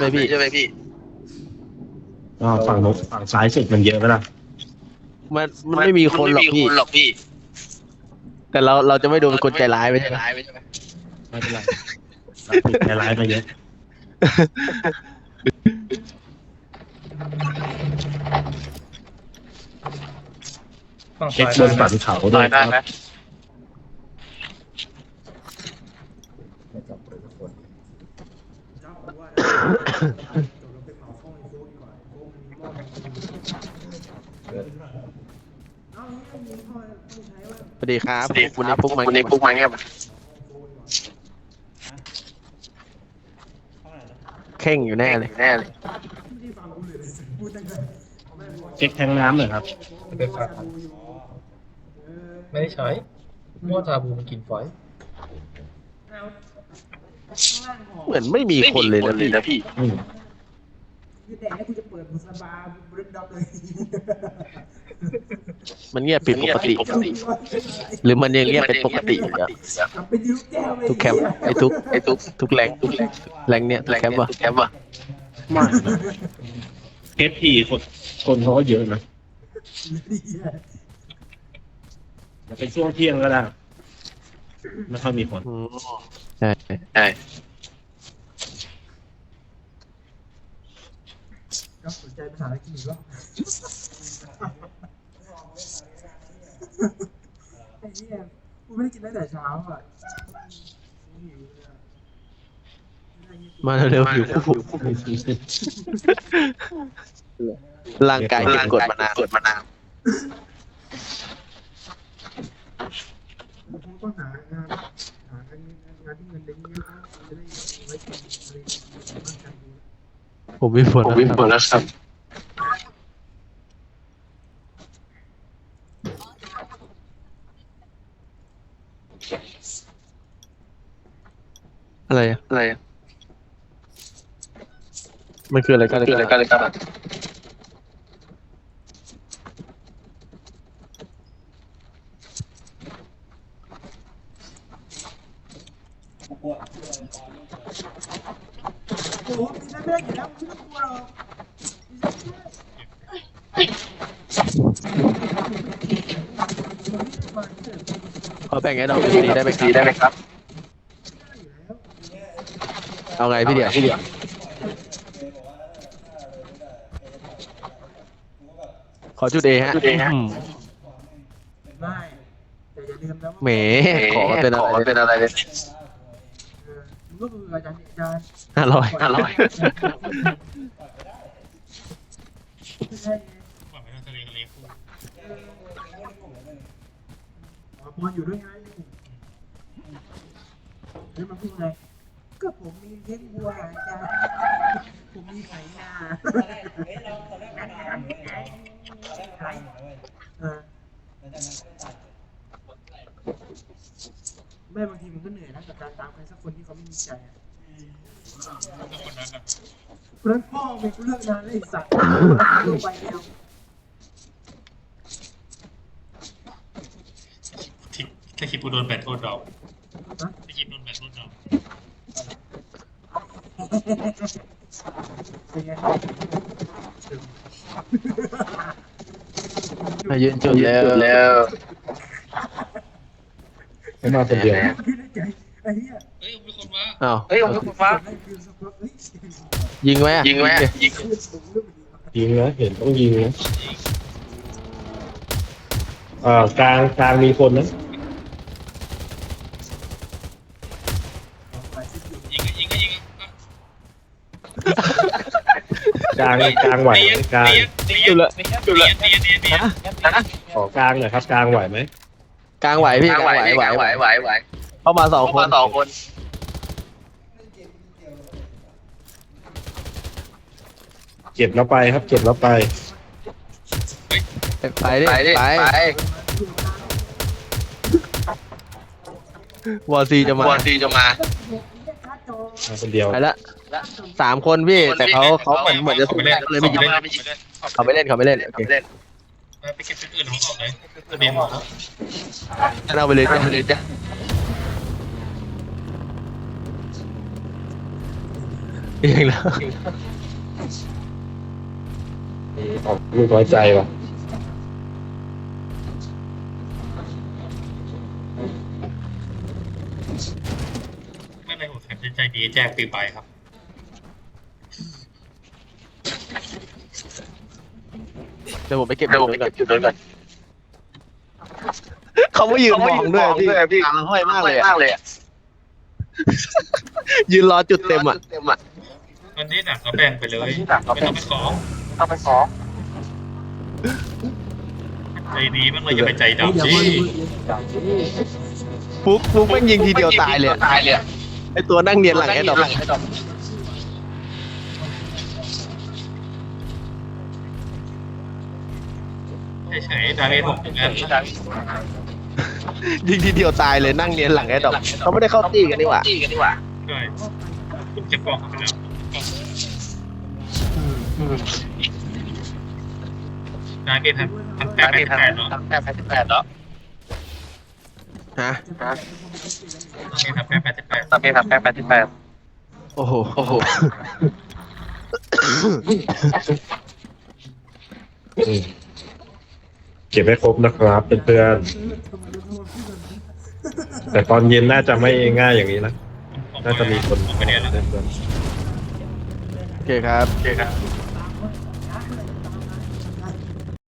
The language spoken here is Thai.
ไหมพี่ใช่ไหมพี่ก็ฝั่งนู้นฝั่งซ้ายสุดมันเยอะไหมล่ะมันมันไม่มีคนหรอกพี่ไม่มีหรอกพี่แต่เราเราจะไม่โดนคนใจร้ายไปใช่ไหมร้ายไปใช่ไหมไม่เป็นไรเราติดในร้ายมาเยอะฝั่งเช็คซ้ายบนสันเขาหด้น่วอยยได้ไหม สวัสดีครับสวัสดีวันนี้พวกมันวันนี้พวกมันเงียบเข่งอยู่แน่เลยแน่เลยเช็คแทงน้ำหน่อยครับเป็นฟ้าครับไม่ได้ใช้มั่วทาบูมันกินฝอย เหมือนไม่มีคนเลยนะพี่นะพี่อืมคือแต่ให้กูจะเปิดบุษบาบริดด็อกเลยมันเงียบผิดปกติปกติหรือมันยังเงียบเป็นปกติอยู่อะทำเป็นยูแก้วเลยทุกแคมป์ไอ้ทุกไอ้ทุกทุกแรงทุกแรงเนี่ยทุกแคมป์วะแคมป์วะมากนะเคสพีคนคนเขาก็เยอะนะแต่เป็นช่วงเที่ยงก็ได้ ไม่ค่อยมีคนอืมใช่ใช่ก็สนใจภาษาอังกฤษอีกรอบไอ้เนี่ยกูไม่ได้กินตั้งแต่เช้าอะหิวเลยอะมาเร็วๆหิวร่างกายเก็บกดมานาน กดมานาน ผมต้องหางานหางานงานที่เงินเดือนเยอะๆนะจะได้ไว้กินอะไรบ้างกันดู ผมมีฝนผมวิ่งหมดแล้วครับ อะไรอะอะไรอะมันคืออะไรกันคืออะไรกันเลยกัน โอ้โหมีได้ไม่ได้อยู่แล้วไม่ต้องกลัวหรอกมีได้ไม่ได้ขอแบ่งให้เราเป็นสีได้ไหมคสีรับ ได้ไหมครับ เอาไงพี่เดียวพี่เดียวขอจุดเอฮะ จุด A ฮะอืมไม่แต่อย่าลืมนะว่าแหมขอเป็นอะขอไรเป็นอะไรเลยเออมึงก็คืออาจารย์อาจารย์ห้าร้อยอร่อยไม่ใช่ไงฝั่งไม่ต้องทะเลทะเลคู่อ๋อพออยู่ด้วยไงแล้วมันพูดไงก็ผมมีเลี้ยงวัวอาจารย์ผมมีไถนาเออแม่บางทีมันก็เหนื่อยนะกับกา รตามใครสักคนที่เขาไม่มีใจอะแล้วคนนั้นอะเพราะฉะนั้นพ่อเองกูเลิกงานเลยไอ้สัตว์ลงไปแล้วทิปถ้าคลิปกูโดนแบตโทษดอกนะถ้าคลิปโดนแบตโทษดอกเป็นไงมายืนจุดแล้วแล้วไม่มาคนเดียวคือในใจไอ้เหี้ยเฮ้ยมีคนมาอ้าวเฮ้ยผมฟ้าให้คือสักพักเฮ้ยยิงไหมอะยิงไหมยิงคือผมเรื่องดียิงนะเห็นต้องยิงนะเอ่อกลางกลางมีคนนะยิงก็ยิงก็ยิงอะกลางกลางไหวไหมกลางเตียนจุดละเตียนเตียนเตียนเตียนเตียนขอกลางหน่อยครับกลางไหวไหมกลางไหวพี่กกลาลางงไหวไหวไหวไหวไหวไหว เข้ามาสองเข้าคมานสองคนเก็บแล้วไปครับ เก็บแล้วไป ไปดิไปดิไปไปวอซีจะมาบอลซีจะมา มาคนเดียว ไปละสามคนพี่ แต่เขาเขาเหมือนเหมือนจะสุ่มแรกเลยไม่ยิงไม่ยิงเขาไม่เล่นเขาไม่เล่นโอเคเล่นไปเก็บชุดอื่นของเขาเลยทะเลหมดแล้วงั้นเอาไปเลยจ้ะ เลยจ้ะเองแล้วออกลูกน้อยใจว่ะไม่เป็นไรผมแข็งใจดีแจกปีใบครับ เดี๋ยวผมไปเก็บเดี๋ยวผมไปเก็บจุดนั้นก่อนเขาไม่ยืนมองด้วยพี่พี่ตาห้อยมากเลยอะมากเล ยอะยืนรอจุดเต็มอะเต็มอะวันนี้หนักก็แบ่งไปเลยหนักก็ไม่แบ่ต้องงไปขอเอาไปขอใจดีบ้างเลยอย่าไปใจเฮ้ยดำอย่าสิมาดิฟุกฟุกแม่งยิงทีเดียวตายเลยอะตายเลยอะไอตัวนั่งเนียนหลังไอ้ดอกหลังไอ้ดอกเฉยๆดาเมจผมเหมือนกัน ยิงทีเดียวตายเลยนั่งเนียนหลังไอ้ดอกเขาไม่ได้เข้าตีกันนี่หว่าตีกันดีกว่าใช่ผมจะฟ้องเขาไปแล้วดาเมจทำทำแปดแปดแปดเนาะทำแปดแปดสิบแปดแล้วฮะดาเมจทำแปดแปดแปดทำเป็นทำแปดแปดสิบแปดโอ้โห โอ้โหอืมเก็บให้ครบนะครับเพื่อนๆ แต่ตอนเย็นน่าจะไม่ง่ายอย่างนี้นะ น่าจะมีคนผมไปเรียนแล้วเพื่อนโอเคครับ โอเคครับ